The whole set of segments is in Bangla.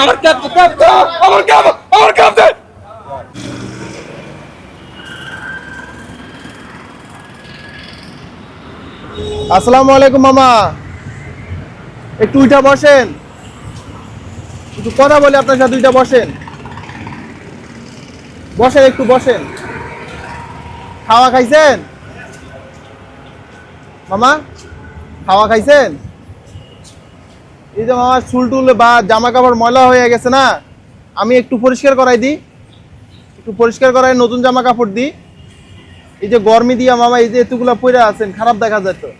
আমার ক্যাব তো আমার ক্যাব আমার ক্যাব দে। আসসালামু আলাইকুম, মামা। একটু উঠা বসেন। একটু কথা বলি আপনার সাথে উঠা বসেন। বসেন, একটু বসেন। খাওয়া খাইছেন? মামা, খাওয়া খাইছেন? এই যে মামা চুল টুল বা জামা কাপড় ময়লা হয়ে গেছে না, আমি একটু পরিষ্কার করাই দিই। একটু পরিষ্কার করাই, নতুন জামা কাপড় দিই। এই যে গরমি দিয়া মামা, এই যে এতগুলা পরে আছেন, খারাপ দেখা যায় তো।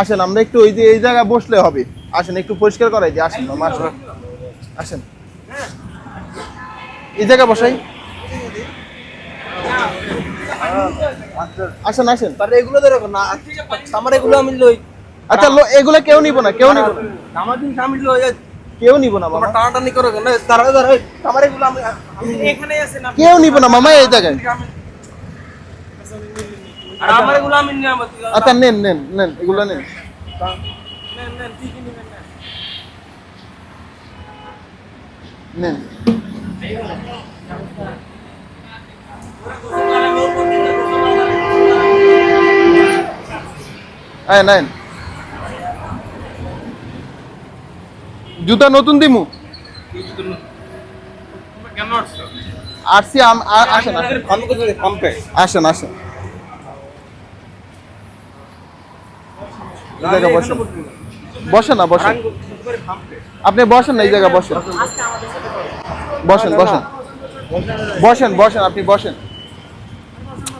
আসেন, আমরা একটু ওই যে এই জায়গায় বসলে হবে। আসেন, একটু পরিষ্কার করাই দিই। আসেন, মামা, আসেন। এই জায়গায় বসাই। আসেন আসেন। এগুলো ধরে না আমার এগুলো আমি লই। আচ্ছা লো- এগুলা কেউ নিব না কেউ নিব না। আমার দিন আমি কেউ নিব না মামা। টানাটানি করো কেন তারা ধরে আমার এগুলো আমি এখানেই আছে না। কেউ নিব না মামা এই জায়গায় আর আমার এগুলো আমি আচ্ছা নেন নেন নেন এগুলো নেন। নেন নেন নতুন দিমু কেন আসছো নতুন আম- আ- আসেন আসেন। আসেন বসেন। বসেন। না বসেন। আপনি বসেন না এই জায়গায় বসেন। বসেন বসেন। বসেন বসেন আপনি বসেন আজকে আমি ওগুলো করে পাম্পে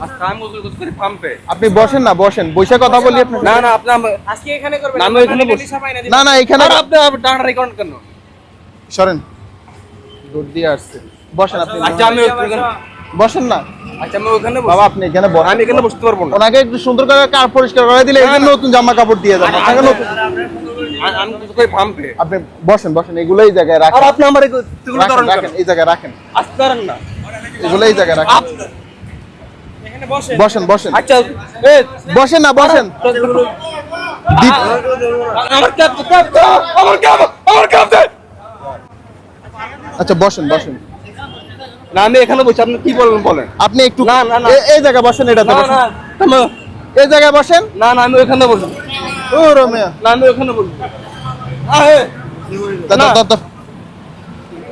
আপনি বসেন না বসেন। বসে কথা বলি আপনি না না আপনি আজকে এখানে করবেন আমি ওইখানে বসি। না না এখানে আপনি আপনি রেকর্ড কেন? সরেন। দূর দিয়ে আসছে। বসেন আপনি। আচ্ছা আমি বসেন না। আচ্ছা আমি ওখানে বাবা আপনি এখানে বসেন। আমি এখানে বসতে পারব না। ওনাকে একটু সুন্দর করে কার পরিষ্কার করে দিলে এই নতুন জামা কাপড় দিয়ে যাবেন আপনাকে নতুন আমি পাম্পে আপনি বসেন বসেন এগুলো এই জায়গায় আর রাখেন আপনি আমার এগুলো রাখেন, রাখেন এই জায়গায় রাখেন। আসতে না। এগুলো এই জায়গায় রাখেন। বসেন। বসেন আচ্ছা বসেন না বসেন। আচ্ছা বসেন বসেন। না আমি এখানে বসে আপনি কি বলবেন বলেন। আপনি একটু না, না। এই জায়গায় বসেন এটাতে থামো। এই জায়গায় বসেন। না না আমি ওখানে বসি ও রমিয়া। না আমি ওখানে বসি আহে দাও, দাও।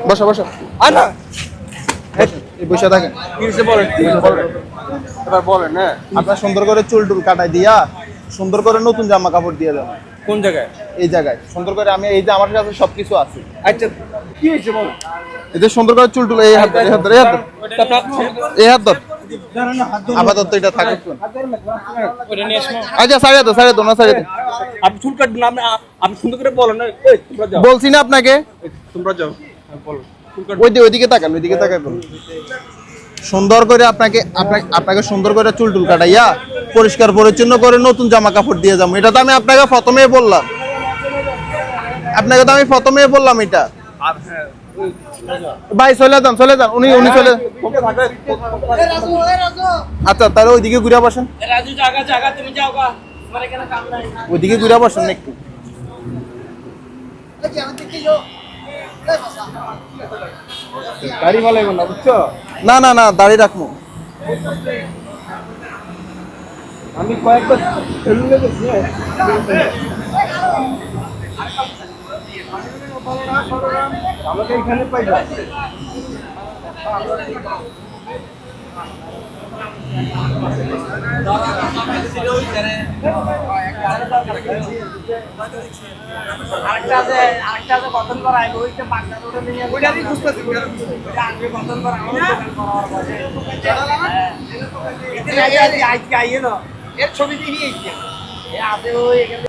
বসো বসো। আর না। এই বসে থাকেন। বলেন। এবার বলেন হ্যাঁ। আপনার সুন্দর করে চুল টুল কাটাই দিয়া সুন্দর করে নতুন জামা কাপড় দিয়ে দেবেন কোন জায়গায়? এই জায়গায়। সুন্দর করে আমি এই যে আমার কাছে সবকিছু আছে। আচ্ছা কি হয়েছে বলেন এই যে সুন্দর করে চুল টুল এই হাত এই হাত এই হাত এই হাত ধর। আপাতত এটা থাকে আচ্ছা সারিয়ে দাও না দাও আপনি চুল কাটবেন আপনি আপনি সুন্দর করে বলেন না তোমরা যাও। বলছি না আপনাকে। তোমরা যাও। হ্যাঁ, বলো। দি- ওইদিকে তাকান ওইদিকে তাকাই বলুন সুন্দর করে আপনাকে আপনাকে আপনাকে সুন্দর করে চুল টুল কাটাইয়া পরিষ্কার পরিচ্ছন্ন করে নতুন জামা কাপড় দিয়ে যাব। এটা তো আমি আপনাকে প্রথমেই বললাম। আপনাকে তো আমি প্রথমেই বললাম এটা। আর হ্যাঁ ভাই চলে যান চলে যান। উনি উনি চলে আচ্ছা তাহলে ওইদিকে ঘুরে বসেন। ওইদিকে ঘুরে বসেন একটু। গাড়ি ভালো না বুঝছ? না না না দাঁড়িয়ে রাখব। আমি কয়েকবার সেলুনে গেছি। আমাকে এখানে পাইবা আরেকটা আছে আরেকটা আছে গঠন করা আইবো ওইটা পাকনা রোডে নিয়ে ওইটা বুঝতেছি ওইটা ওইটা আগে গঠন করা আমাদের দোকান করা আর বসে হ্যাঁ আগে আজকে আজকে আইয়ে না এর ছবি দেখি এইটা এ আছে ওই এখানে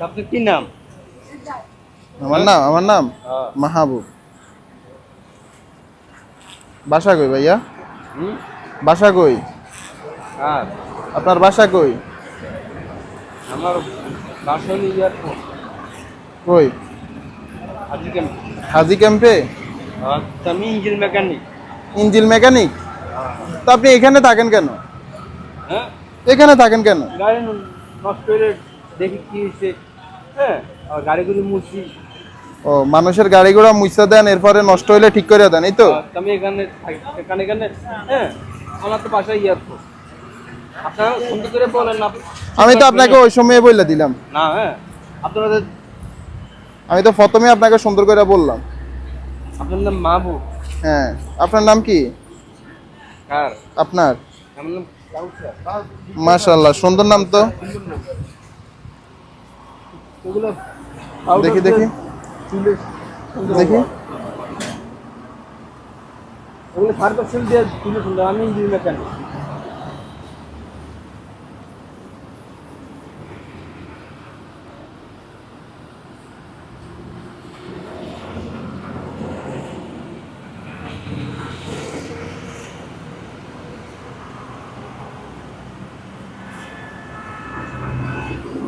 আপনার কি নাম? আমার নাম আমার নাম মাহবুব। বাসা কই ভাইয়া? বাসা কই? আর? আপনার বাসা কই? আমার বাসন এয়ারপোর্ট কই? আজকে কেন হাজি ক্যাম্পে? আমি ইঞ্জিন মেকানিক। ইঞ্জিল মেকানিক? তো আপনি এখানে থাকেন কেন? হ্যাঁ? এখানে থাকেন কেন? গাড়ি নষ্ট করে দেখি কি হয়েছে হ্যাঁ গাড়িগুলি মুছি। ও মানুষের গাড়ি ঘোড়া মুইসা দেন এরপরে নষ্ট হইলে ঠিক করে দেন এই তো? আমি এখানে এখানে এখানে হ্যাঁ আমার তো বাসায় এয়ারপোর্ট আপনারা সুন্দর করে বলেন না। আমি তো আপনাকে ওই সময় বলে দিলাম। না হ্যাঁ আপনাদের আমি তো প্রথমে আপনাকে সুন্দর করে বললাম। আপনার নাম মাহবু হ্যাঁ আপনার নাম কি? কার? আপনার? আমার নাম মাশাআল্লাহ সুন্দর নাম তো। দেখি দেখি। দেখি ওগুলো সার পার্সেন্ট দিয়ে তুলে সুন্দর আমি ইঞ্জিন মেকানিক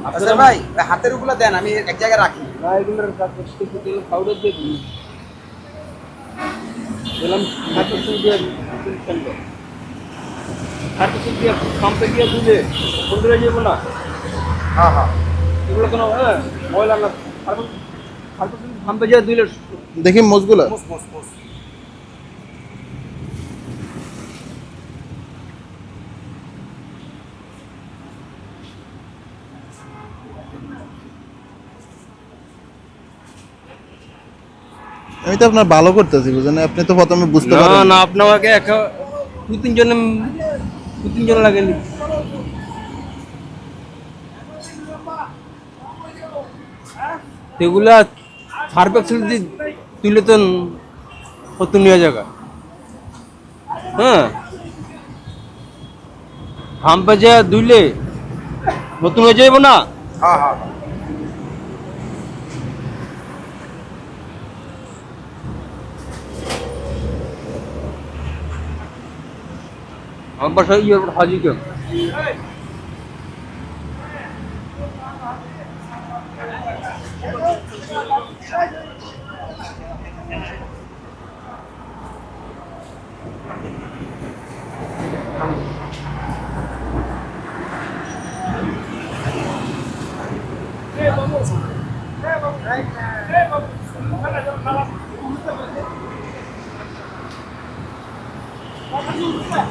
আচ্ছা ভাই ওই হাতের ওগুলো দেন আমি এক জায়গায় রাখি না এগুলোর পাউডার দিয়ে বললাম দিয়ে দিয়ে পাম্পে গিয়ে দুধে সুন্দর যাব না হ্যাঁ হ্যাঁ। এগুলো কোনো হ্যাঁ ময়লা না। পার্সেন্ট পাম্পে গিয়ে দিলে দেখি মুস আমি তো আপনার ভালো করতেছি বুঝলেন? আপনি তো প্রথমে বুঝতে না পারেন। না আপনি আমাকে একা দু তিনজন দু তিনজন লাগেনি এগুলা সার্ফ এক্সেল দিয়ে তুলে তো কত নিয়ে জায়গা হ্যাঁ? হাম্পে যে দুইলে নতুন হয়ে যাইব না? হ্যাঁ হ্যাঁ। আমার বাসায় ইয়ে হাজি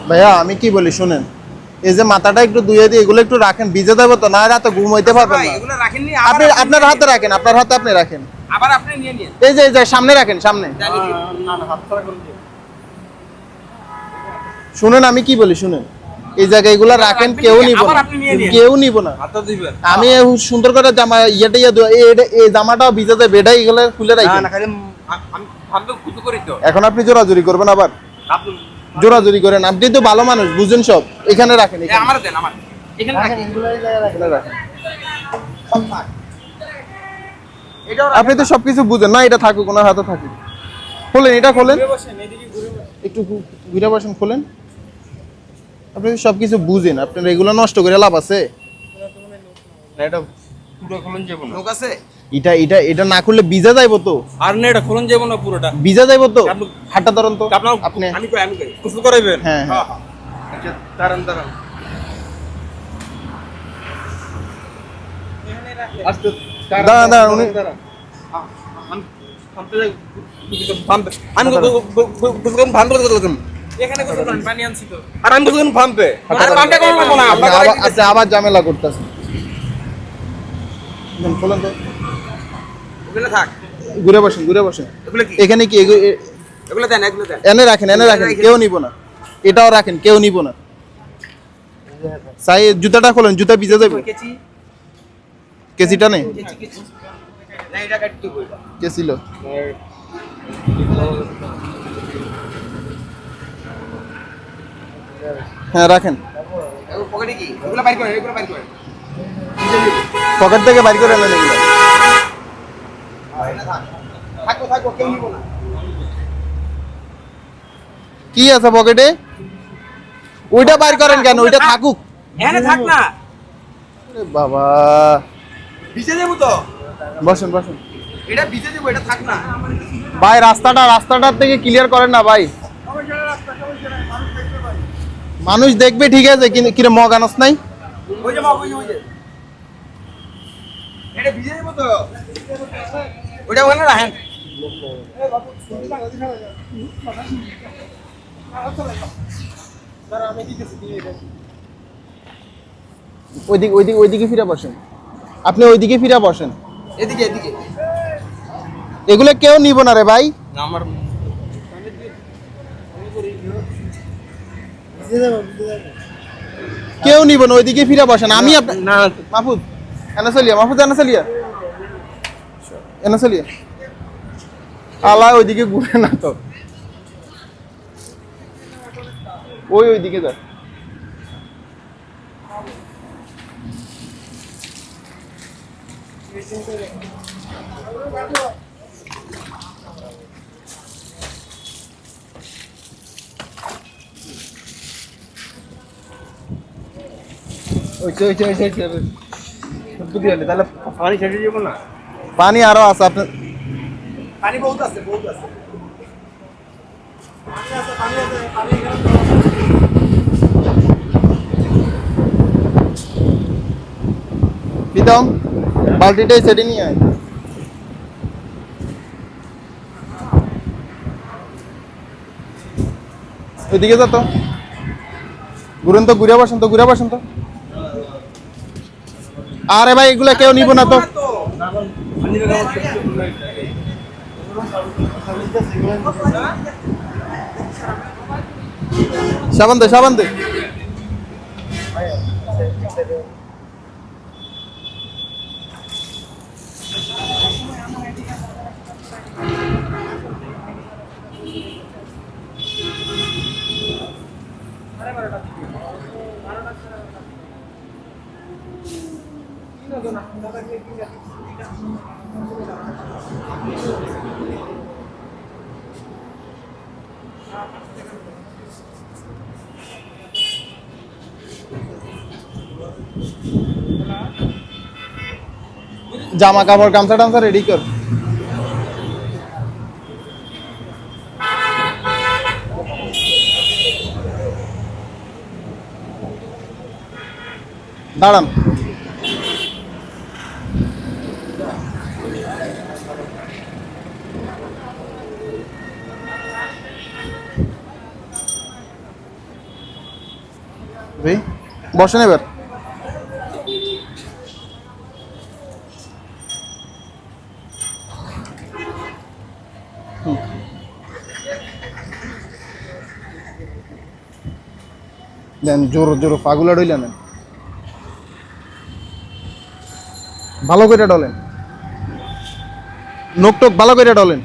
ভাইয়া আমি কি বলি শুনেন। এই যে মাথাটা একটু ধুয়ে দিয়ে এগুলো একটু রাখেন ভিজে দেবো তো না রাতে ঘুম হইতে পারবেন না। আপনি আপনার হাতে রাখেন আপনার হাতে আপনি রাখেন। আবার আপনি নিয়ে নিন। এই যে এই যে সামনে রাখেন সামনে। না না হাত ছাড়া করলে শুনেন আমি কি বলি শুনেন। এই জায়গায় এগুলো রাখেন কেউ নিব না। আপনি নিয়ে নিন। কেউ নিব না। আমি সুন্দর করে জামা ইয়েটা ইয়ে দেবো। এই এটা- এই জামাটাও ভিজে দেবে এটাই এগুলো খুলে না রাখেন। না খালি আমি ভাবতে কুতু করি তো। এখন আপনি জোরাজুরি করবেন আবার। আপনি জোরাজুরি করেন। আপনি তো ভালো মানুষ বুঝেন সব। এখানে রাখেন আমার দেন আমার এখানে রাখেন এখানে রাখেন। সব থাক। এটাও আপনি তো সবকিছু বুঝেন। না এটা থাকুক ওনার হাতে থাকুক। খোলেন এটা খোলেন। একটু ঘুরে বসেন খোলেন। আপনি সবকিছু বুঝেন। আপনার এগুলো নষ্ট করে লাভ আছে। এটা পুরো খোলন যাব না। নৌক আছে? এটা এটা এটা না খুললে ভিজা যাইবো তো? আর না এটা খোলন যাব না পুরোটা। ভিজা যাইবো তো? ধরুন তো। আপনি আমি কই আমি কই? কুসু করাইবেন? হ্যাঁ হ্যাঁ। আচ্ছা দাঁড়ান দাঁড়ান। আস্তে দাঁড়ান, দাঁড়ান, উনি- দাঁড়ান। আমি থামতে যাই, থামবে। আমি বুঝলাম ভাম্পে কথা বলতাম এখানে গোসল করেন পানি আনছি তো। আর আমি বুঝলাম ভাম্পে আর পাম্পে কোন না আপনি আবার ঝামেলা করতেছেন খোলেন তো। ওগুলো থাক। ঘুরে বসেন ঘুরে বসেন। এখানে কি এগুলো দেন এগুলো দেন। এনে রাখেন এনে রাখেন কেউ নিব না। এটাও রাখেন কেউ নিব না। সাই জুতাটা খোলেন জুতা ভিজে যাবে। কেসিটা নেই কেছিল হ্যাঁ রাখেন। পকেটে থেকে বাইর করে আনেন এগুলো এখানে থাক থাকো থাকো কেউ নিব না কি আছে পকেটে? ওইটা বাইর করেন কেন? ওইটা থাকুক। এখানে থাক না। বাবা। ভিজে তো? বসেন বসেন। এটা ভিজে এটা থাক না। ভাই রাস্তাটা রাস্তাটার থেকে ক্লিয়ার করেন না ভাই। মানুষ দেখবে ঠিক আছে কিন্তু কিরে মগানস নাই? ওই যে মা ওই যে ওই যে। এটা ভিজে তো? ওইটা ওখানে রাখেন। ওইদিকে ওইদিকে ওইদিকে ফিরে বসেন। আপনি ওইদিকে ফিরে বসেন। এদিকে এদিকে। এগুলো কেউ নিব না রে ভাই। আমার কেউ নিব না ওইদিকে ফিরে বসেন। আমি আপনার না। মাহফুজ এনে চলিয়া মাহফুজ এনে চলিয়া। এনে চলিয়া আলা ওইদিকে ঘুরে না তো। ওই ওইদিকে যা। ওইটা শুদ্ধ দিয়ে তাহলে পানি ছেড়ে যাব না? পানি আরও আছে আপনার পানি বহুত আছে বহুত আছে। পানি আছে পানি আছে পানি প্রীতম বালতিটাই সেটে নিয়ে আয়। ওইদিকে যা তো। ঘুরেন তো ঘুরে বসেন তো ঘুরে বসেন তো। আরে ভাই এগুলা কেউ নিব না তো। সাবান দে সাবান দে জামা কাপড় গামছা টামছা রেডি কর। দাঁড়ান। বসেন এবার। দেন, জোর জোর, পাগুলা ডইলা নেন। ভালো করে ডলেন। নোকটোক ভালো করে ডলেন।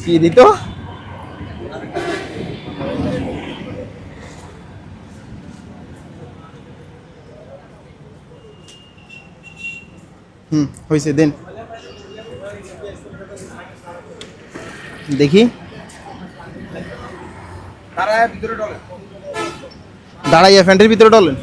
কি দিত? হুম হয়েছে দেন। দেখি। দাঁড়াইয়া ফ্যান্টের ভিতরে ডলেন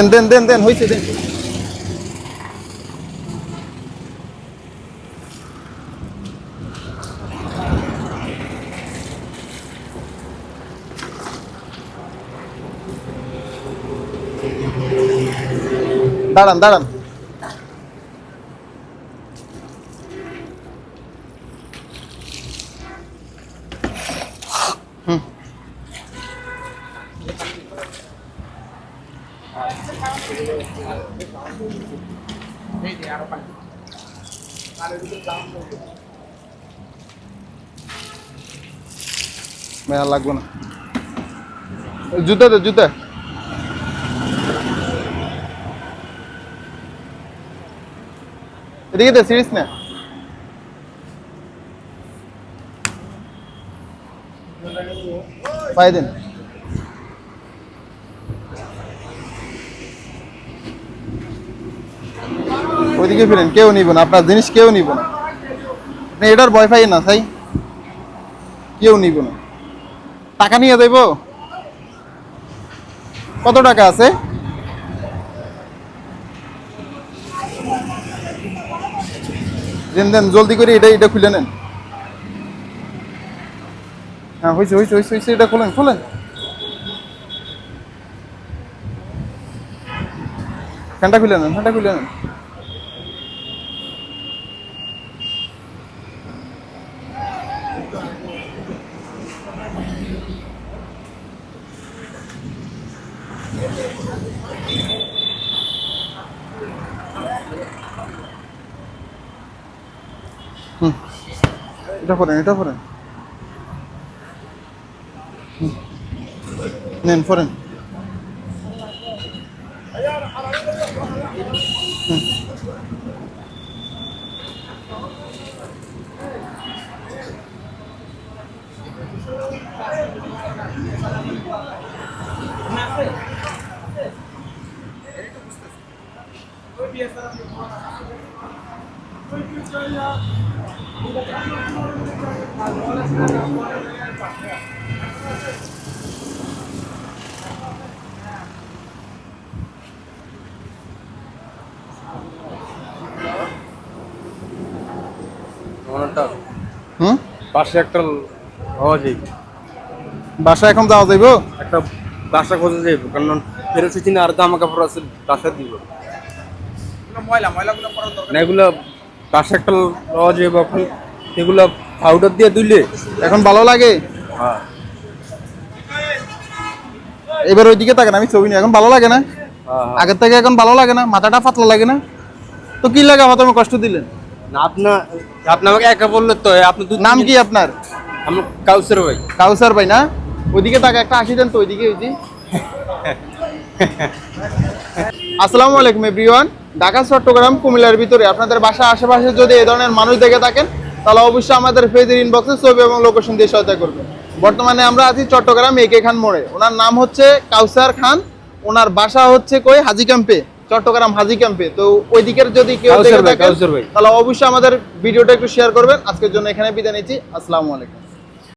দেন দেন দেন দেন হয়েছে দেন দাঁড়ান দাঁড়ান হুম মেলা লাগবো না জুতা দে জুতা এদিকে দে সিরিজ না পাই দেন ওইদিকে ফিরেন, কেউ নিব না, আপনার জিনিস কেউ নিব না। আপনি এটার ভয় পাই না তাই কেউ নিব না। টাকা নিয়ে যাইব? কত টাকা আছে? দেন দেন, জলদি করে এটা এটা খুলে নেন। হ্যাঁ হয়েছে হয়েছে হয়েছে হয়েছে এটা খোলেন খোলেন। ফ্যানটা খুলে নেন, ফ্যানটা খুলে নেন। করেন এটা হুম। নেন ফরেন আমারটা হুম? পাশে একটা হওয়া যাই বাসা এখন যাওয়া যাইব? একটা বাসা খোঁজা যাইব কারণ চিনি আর জামা কাপড় আছে বাসা দিব। ময়লা ময়লাগুলো এগুলো বাসা একটা লওয়া যাইব এখন। এগুলো পাউডার দিয়ে দিলে এখন ভালো লাগে? হ্যাঁ। এবার ওইদিকে তাকান আমি ছবি নিই এখন ভালো লাগে না? হ্যাঁ আগের থেকে এখন ভালো লাগে না? মাথাটা পাতলা লাগে না? তো কি লাগে আমার তুমি কষ্ট দিলেন আপনার আপনি আমাকে একা বললে তো আপনি নাম কি আপনার? আমার কাউসের ভাই। কাউসার ভাই না? ওইদিকে তাকে একটা আসি দেন তো ওইদিকে ওই আসসালামু আলাইকুম এভরিওয়ান ঢাকা চট্টগ্রাম কুমিল্লার ভিতরে। আপনাদের বাসা আশেপাশে যদি এই ধরনের মানুষ দেখে থাকেন তাহলে অবশ্যই আমাদের ফেজের ইনবক্সে ছবি এবং লোকেশন দিয়ে সহায়তা করবেন। বর্তমানে আমরা আছি চট্টগ্রাম একে খান মোড়ে। ওনার নাম হচ্ছে কাউসার খান। ওনার বাসা হচ্ছে কই? হাজি ক্যাম্পে চট্টগ্রাম হাজি ক্যাম্পে তো ওই দিকের যদি কেউ দেখে থাকেন তাহলে অবশ্যই আমাদের ভিডিওটা একটু শেয়ার করবেন। আজকের জন্য এখানে বিদায় নিচ্ছি। আসসালামু আলাইকুম।